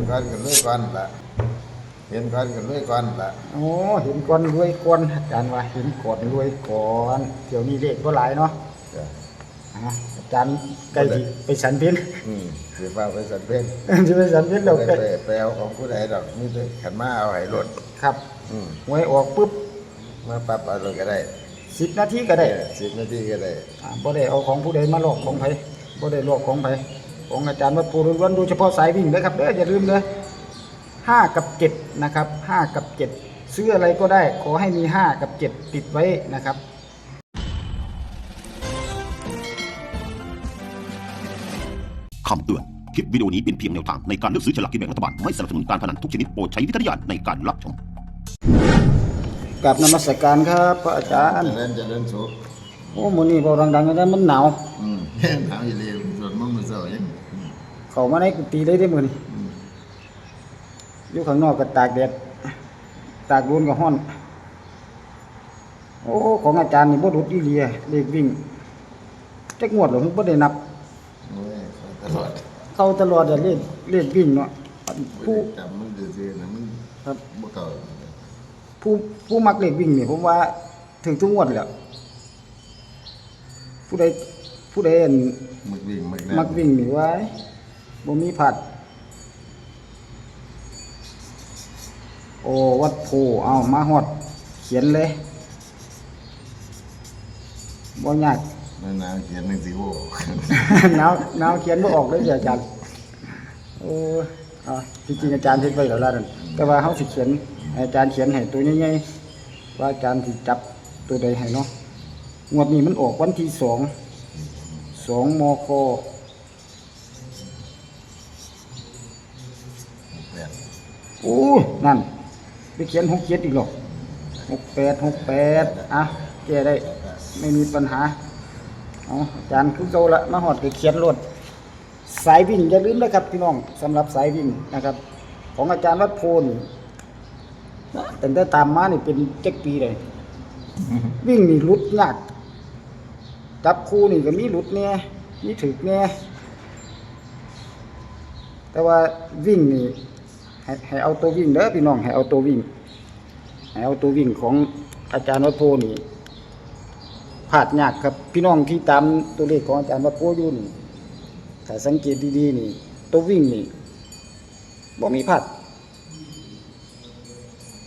นก้อนกันด้วยก้อนละเห็นก้อนกันด้วยก้อนละโอ้เห็นก่อนรวยก่อนอาจารย์ว่าเห็นก่อนรวยก่อนเดี๋ยวนี้เลขก็หลายเนาะจ้ะอะอาจารย์ใกล้สิไปสันเพนอืมสิฟ้าไปสันเป็นจะไปสันเพนเราไปใกล้ไปไปเอาของผู้ใดดอกนี่จะขันมาเอาให้รถครับอืมหวยออกปุ๊บมาปรับเอารถก็ได้สิบนาทีก็ได้สิบนาทีก็ได้อ่าบ่ได้เอาของผู้ใดมาหลอกของไผบ่ได้หลอกของไผ ของอาจารย์วัดปูล้วนๆโดยเฉพาะสายวิ่งนะครับเด้ออย่าลืมเลยห้ากับเจ็ดนะครับห้ากับเจ็ดซื้ออะไรก็ได้ขอให้มีห้ากับเจ็ดติดไว้นะครับคำเตือน คลิปวิดีโอนี้เป็นเพียงแนวทางในการเลือกซื้อฉลากกินแบ่งรัฐบาล ไม่สนับสนุนการพนันทุกชนิดโปรดใช้วิจารณญาณในการรับชมกับนมัสการครับพระอาจารย์ เจริญเจริญสุขโอ้มื้อนี้เบาดังๆกันมันหนาว อืมหนาวอีหลีส่วนมึงมันเศร้ายัง เข้ามาในกุฏิเลยได้มื้อนี้อยู่ข้างนอกก็ตากแดดตากโดนก็ร้อน โอ้ของอาจารย์นี่บ่ดุดอีหลีอะเลขวิ่งจักงวดหรอบ่ได้นับโอ้ยตลอดเข้าตลอดอะเลขเลขวิ่งเนาะผู้จำมันซื่อๆนะมันครับบ่เก่าผู้ผู้มักเลขวิ่งนี่ผมว่าถึงทุกงวดแหล้วผู้ใดผู้ใดอั่นมักวิ่งมักมักวิ่งนี่ไว้ บ่มีผัด โอ้วัดโพเอามาฮอด เขียนเลยบ่ยากมันหนาวเขียนหนังสือโอ้หนาวหนาวเขียนบ่ออกเลยเดี๋ยวอาจารย์โอ้อ่าจริงๆอาจารย์เฮ็ดไว้แล้วล่ะนั่นแต่ว่าเฮาสิเขียนให้อาจารย์เขียนให้ตัวใหญ่ๆว่าอาจารย์สิจับตัวใดให้เนาะงวดนี้มันออกวันที่สองสองมค โอ้นั่นไปเขียนหกเจ็ดอีกหรอกหกแปดหกแปดอะแก้ได้ไม่มีปัญหาเอาอาจารย์คือเก่าละมาหอดก็เขียนรถสายวิ่งอย่าลืมนะครับพี่น้องสำหรับสายวิ่งนะครับ ของอาจารย์วัดโพนแต่ได้ตามมานี่เป็นเจ็ดปีเลยวิ่งนี่หลุดยากจับคู่นี่ก็มีหลุดเนี่ยมีถึกเนี่ยแต่ว่าวิ่งนี่ ให้ให้เอาตัววิ่งเด้อพี่น้องให้เอาตัววิ่งให้เอาตัววิ่งของอาจารย์วัดโพนี่พลาดยากครับพี่น้องที่ตามตัวเลขของอาจารย์วัดโพอยู่นี่ถ้าสังเกตดีๆนี่ ตัววิ่งนี่บ่มีพลาด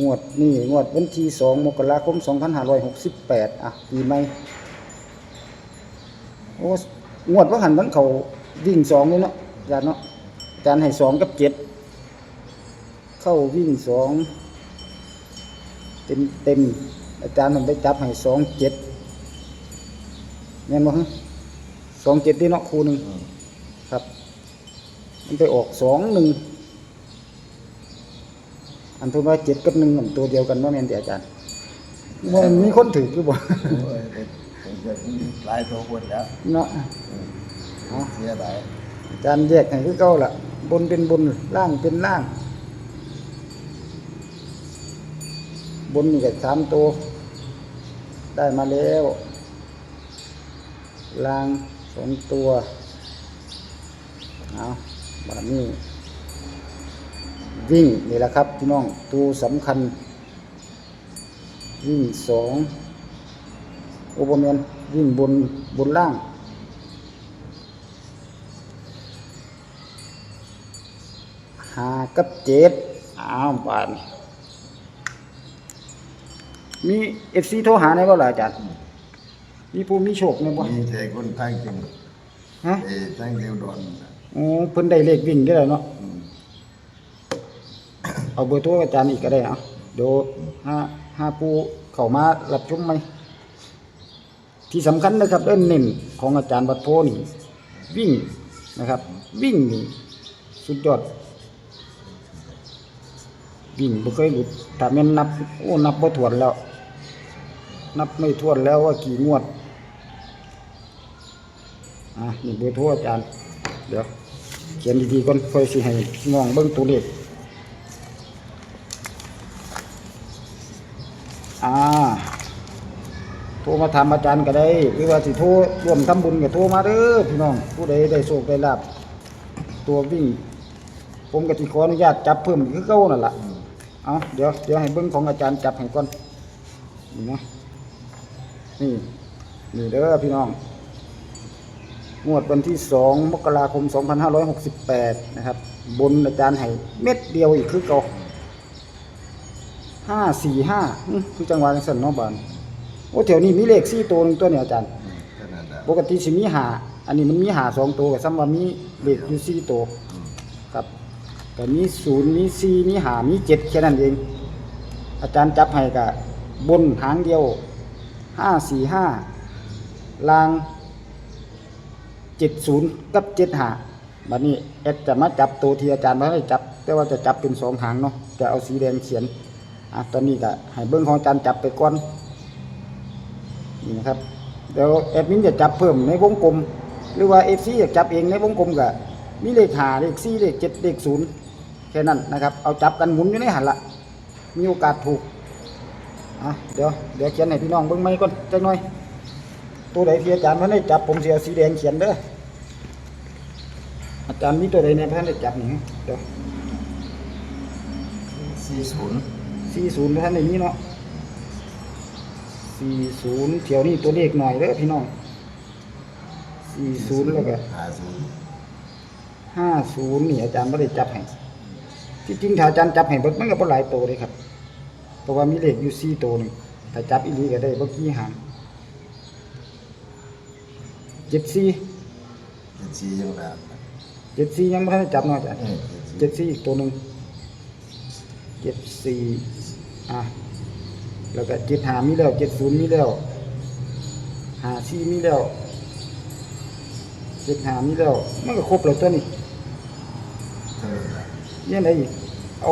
งวดนี่งวดวันที่สองมกราคม2568อะปีใหม่โอ้งวดว่าหันมันเขาวิ่งสองเลยเนาะอาจารย์เนาะอาจารย์ให้สองกับเจ็ด เข้าวิ่งสองเต็มเต็มอาจารย์มันไปจับให้สองเจ็ดแม่นบ่ฮะสองเจ็ดที่เนาะครูหนึ่งครับ มันไปออกสองหนึ่งอันเพิ่นว่าเจ็ดกับหนึ่งมันตัวเดียวกันว่าแม่นติอาจารย์มันมีคนถือคือบ่โอ้ยเด็กเด็กหลายตัวคนแล้วเนาะเอาเสียดายอาจารย์แยกให้คือเก่าล่ะ บนเป็นบนล่างเป็นล่าง บนนี่ก็สามตัว ได้มาแล้วล่างสองตัวเอาแบบนี้ วิ่งนี่แหละครับพี่น้องตัวสำคัญ วิ่งสองโอเปอร์แมนวิ่งบนบนล่างหากับเจ็ดอ้าวบาน มีเอฟซีโทรหาในบ่ล่ะอาจารย์ มีผู้มีโชคในบ่มีใจคนทางจริงฮะเอ้ทางเร็วดอนโอ้เพิ่นได้เลขวิ่งได้แล้วเนาะเอาเบอร์โทรอาจารย์อีกก็ได้เอาเดี๋ยวห้าห้าผู้เข้ามารับชมไหม ที่สำคัญนะครับเล่นเน้นของอาจารย์วัดโพนี่วิ่งนะครับ วิ่งนี่สุดยอด วิ่งบ่เคยหลุดถ้าแม่นนับ โอ้นับบ่ถ้วนแล้ว นับไม่ถ้วนแล้วว่ากี่งวด อะนี่เบอร์โทรอาจารย์ เดี๋ยว เขียนดีๆก่อนค่อยสิให้มองเบิ่งตัวเลขอ่าโทรมาถามอาจารย์ก็ได้หรือว่าสิโทรร่วมทำบุญก็โทรมาเด้อพี่น้อง ผู้ใดได้โชคได้ลาบตัววิ่งปรผมก็สิขออนุญาตจับเพิ่มอีกคือเก่านั่นล่ะเอาเดี๋ยวเดี๋ยวให้เบิ้งของอาจารย์จับให้ก่อนนี่นะ นี่ นี่เด้อพี่น้อง งวดวันที่สองมกราคม 2568 นะครับ บนอาจารย์ให้เม็ดเดียวอีกคือเก่าห้าสี่ห้าคือจังหวะจังสันเน้องบานโอ้แถวนี้มีเลขสี่ตัวหนึงตัวเนี่ยอาจารย์อืมแค่นั้นแหละปกติสิมีหาอันนี้มันมีหาสองตัวกับซ้ำว่ามีเลขอยู่สี่ตัวอืมครับก็มีศูนย์มีสี่มีหามีเจ็ดแค่นั้นเอง อาจารย์จับให้กับบนหางเดียว ห้าสี่ห้าลางเจ็ดศูนย์กับเจ็ดหาบัดนี้แอดจะมาจับตัวที่อาจารย์มาให้จับ แต่ว่าจะจับเป็นสองหางเนาะจะเอาสีแดงเขียนอะตอนนี้ก็ให้เบิ้งของอาจารย์จับไปก่อนนี่นะครับเดี๋ยวแอดมินจะจับเพิ่มในวงกลม หรือว่าเอฟซีอยากจับเองในวงกลมก็มีเลขหาเลขสี่เลขเจ็ดเลขศูนย์แค่นั้นนะครับ เอาจับกันหมุนอยู่ในหันละมีโอกาสถูก อะเดี๋ยวเดี๋ยวเขียนให้พี่น้องเบิ่งไหมก่อนจักหน่อย ตัวใดที่อาจารย์มันได้จับผมเสียสีแดงเขียนเด้ออาจารย์มีตัวใดเนี่ยท่านได้จับนี่เดี๋ยวสี่ศูนย์สี่ศูนย์ท่านในนี้เนาะสี่ศูนย์เที่ยวนี้ตัวเลขหน่อยเด้อพี่น้องสี่ศูนย์แล้วก็ห้าศูนย์ห้าศูนย์นี่อาจารย์ไม่ได้จับให้ที่จริงถ้าอาจารย์จับให้เบิดมันก็บ่หลายตัวเลยครับ เพราะว่ามีเลขอยู่สี่ตัวหนึงถ้าจับอีหลีก็ได้บ่กี่หางเจ็ดสี่เจ็ดสี่ยังแบบเจ็ดสี่ยังไม่ทันได้จับเนาะอาจารย์เออเจ็ดสี่อีกตัวหนึ่งเจ็ดสี่อะแล้วก็เจ็ดหามีแล้วเจ็ดศูนย์มีแล้วหาสี่มีแล้วเจ็ดหามีแล้วมันก็ครบแล้วตัวนี้เท่านั้นแหละยังไงอีกเอา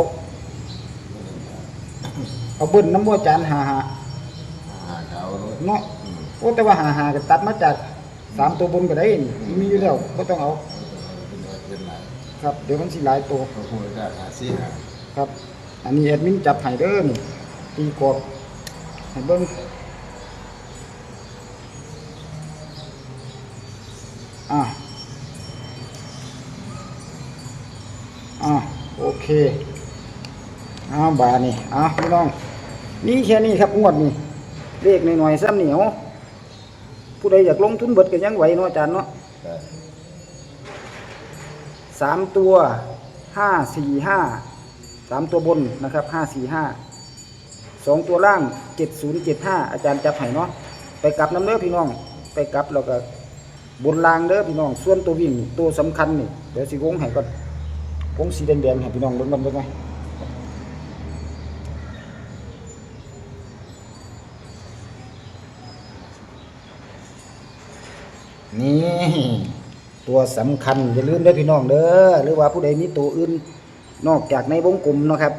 เอาเบิ้ลน้ำบัวจานหาหาหาเขารถเนาะอืมโอ้แต่ว่าหาหาก็ตัดมาจากสามตัวบนก็ได้นี่มีอยู่แล้วก็ต้องเอา เป็นว่าเป็นไรครับ เดี๋ยวมันสิหลายตัว เขาพูดได้หาสี่หาครับ อันนี้แอดมินจับไห้เด้อนี่ตีกรอบให้เบิ้งอะอะโอเค อ้าวบานี่อ้าวพี่น้อง นี่แค่นี้ครับงวดนี่เลขหน่อยๆซ้ำเหนียว ผู้ใดอยากลงทุนเบิดก็ยังไหวเนาะอาจารย์เนาะแต่สามตัวห้าสี่ห้าสามตัวบนนะครับห้าสี่ห้าสองตัวล่างเจ็ดศูนย์เจ็ดห้าอาจารย์จับให้เนาะไปกลับน้ำเด้อพี่น้อง ไปกลับแล้วก็บนล่างเด้อพี่น้อง ส่วนตัววิ่งตัวสำคัญนี่เดี๋ยวสิวงให้ก่อนวงสีแดงๆให้พี่น้องเบิ่งกันเบิ่งไหม นี่ ตัวสำคัญอย่าลืมเด้อพี่น้องเด้อหรือว่าผู้ใดมีตัวอื่น นอกจากในวงกลมเนาะครับ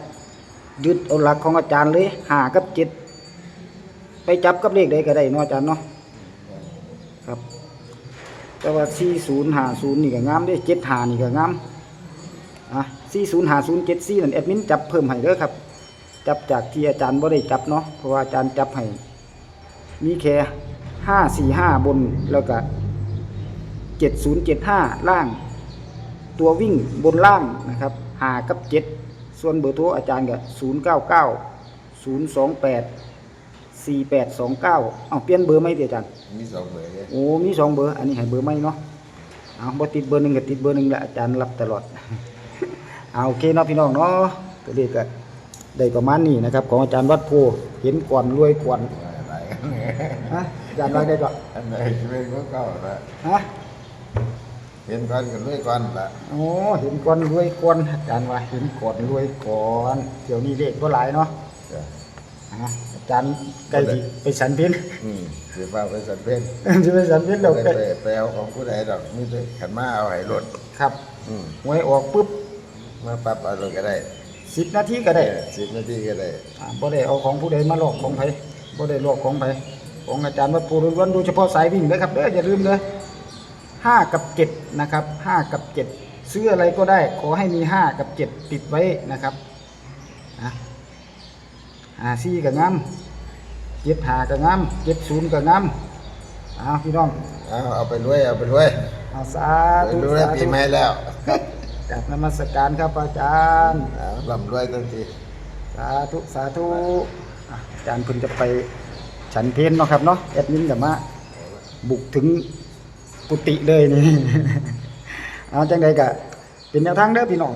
ยึดเอาหลักของอาจารย์เลยหากับจ็ดไปจับกับเลขใดก็ได้เนาะอาจารย์เนาะครับ แต่ว่าสี่ศูนย์หาศูนย์นี่ก็งามเด้เจ็ดหานี่ก็งามอะสี่ศูนย์หาศูนย์เจ็ดสี่นั่นแอดมินจับเพิ่มให้เด้อครับ จับจากที่อาจารย์บ่ได้จับเนาะเพราะว่าอาจารย์จับให้มีแค่ห้าสี่ห้าบนแล้วก็ เจ็ดศูนย์เจ็ดห้าล่าง ตัววิ่งบนล่างนะครับหากับเจ็ดส่วนเบอร์โทรอาจารย์กับศูนย์เก้าเก้าศูนย์สองแปดสี่แปดสองเก้าเอาเปลี่ยนเบอร์ไหมเดี๋ยวอาจารย์มีสองเบอร์เลยโอ้มีสองเบอร์อันนี้ให้เบอร์ไหมเนาะเอาบ่ติดเบอร์หนึ่งกับติดเบอร์หนึ่งแหละอาจารย์รับตลอด เอาโอเคเนาะพี่น้องเนาะตัวเลขก็ได้ประมาณนี้นะครับ ของอาจารย์วัดโพเห็นก่อนรวยก่อนอะไรกันฮะอาจารย์ว่าได้ก็อันไหนจะเป็นก็เก่าละฮะ เห็นก่อนกุ้วยก่อนละโอ้เห็นก่อนรวยก่อนอาจารย์ว่าเห็นก่อนรวยก่อนเดี๋ยวนี้เด็กก็หลายเนาะจ้ะอะอาจารย์ใกไปสันเพนอืมสิฟ้าไปสันเพ่นจะไปสันเพนเราไปล้ไปเอาของผู้ใดดอกมีแต่ขันมาเอาไห้รถครับอืวยออกปุ๊บมาปรับเอารถก็ได้สิบนาทีก็ได้สิบนาทีก็ได้บ่ได้เอาของผู้ใดมาหลอกของใครบ่ได้หลอกของใครของอาจารย์มาดปูล้วนๆโดยเฉพาะสายวิ่งนะครับเด้ออย่าลืมเลย 5 กับ 7 นะครับ 5 กับ 7 ซื้ออะไรก็ได้ ขอให้มี 5 กับ 7 ติดไว้นะครับนะหาซี่กับงามเจ็ดหากับงามเจ็ดศูนย์กับงามเอาพี่น้องเอาเอาไปรวยเอาไปรวยเอาสาธุรวยสาปีธุใหม่แล้วกับนมัสการครับอาจารย์ เอาร่ำรวยทันทีสาธุ สาธุอาจารย์เพิ่นจะไปฉันเพนเนาะครับเนาะแอดมินกับมาบุกถึง กุฏิเลยนี่ เอาจังใดกะเป็นแนวทางเด้อพี่น้อง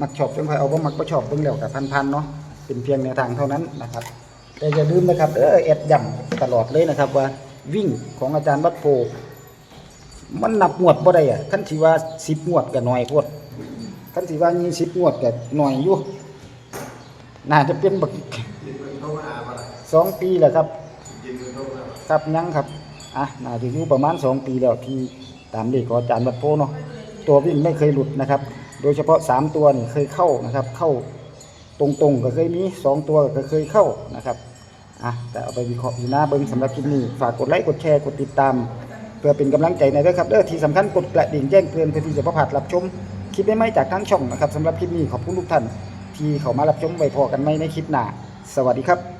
มักชอบจังไผเอาบ่มักบ่ชอบเบิ่งแล้วกับพันๆเนาะเป็นเพียงแนวทางเท่านั้นนะครับ แต่อย่าลืมนะครับเออแอดย้ำตลอดเลยนะครับ ว่าวิ่งของอาจารย์วัดโพมันนับงวดบ่ได้อะคันสิว่า10งวดก็น้อยโพดคันสิว่า20งวดก็น้อยอยู่น่าจะเป็นบักสองปีแหละครับ ครับยังครับ อะน่าจะอยู่ประมาณสองปีแล้วที่ตามเลขของอาจารย์บัดโพเนาะตัววิ่งไม่เคยหลุดนะครับ โดยเฉพาะสามตัวนี่เคยเข้านะครับ เข้าตรงๆก็เคยมีสองตัวก็เคยเข้านะครับอะแต่เอาไปวิเคราะห์อยู่หน้าเบิ้งสำหรับคลิปนี้ฝากกดไลค์กดแชร์กดติดตาม เพื่อเป็นกำลังใจในด้อครับเด้อที่สำคัญกดกระดิ่งแจ้งเตือนเพื่อที่จะประพลาดรับชมคลิปใหม่ๆจากทั้งช่องนะครับสำหรับคลิปนี้ขอบคุณทุกท่านที่เข้ามารับชมไว้พอกันไหมในคลิปหน้าสวัสดีครับ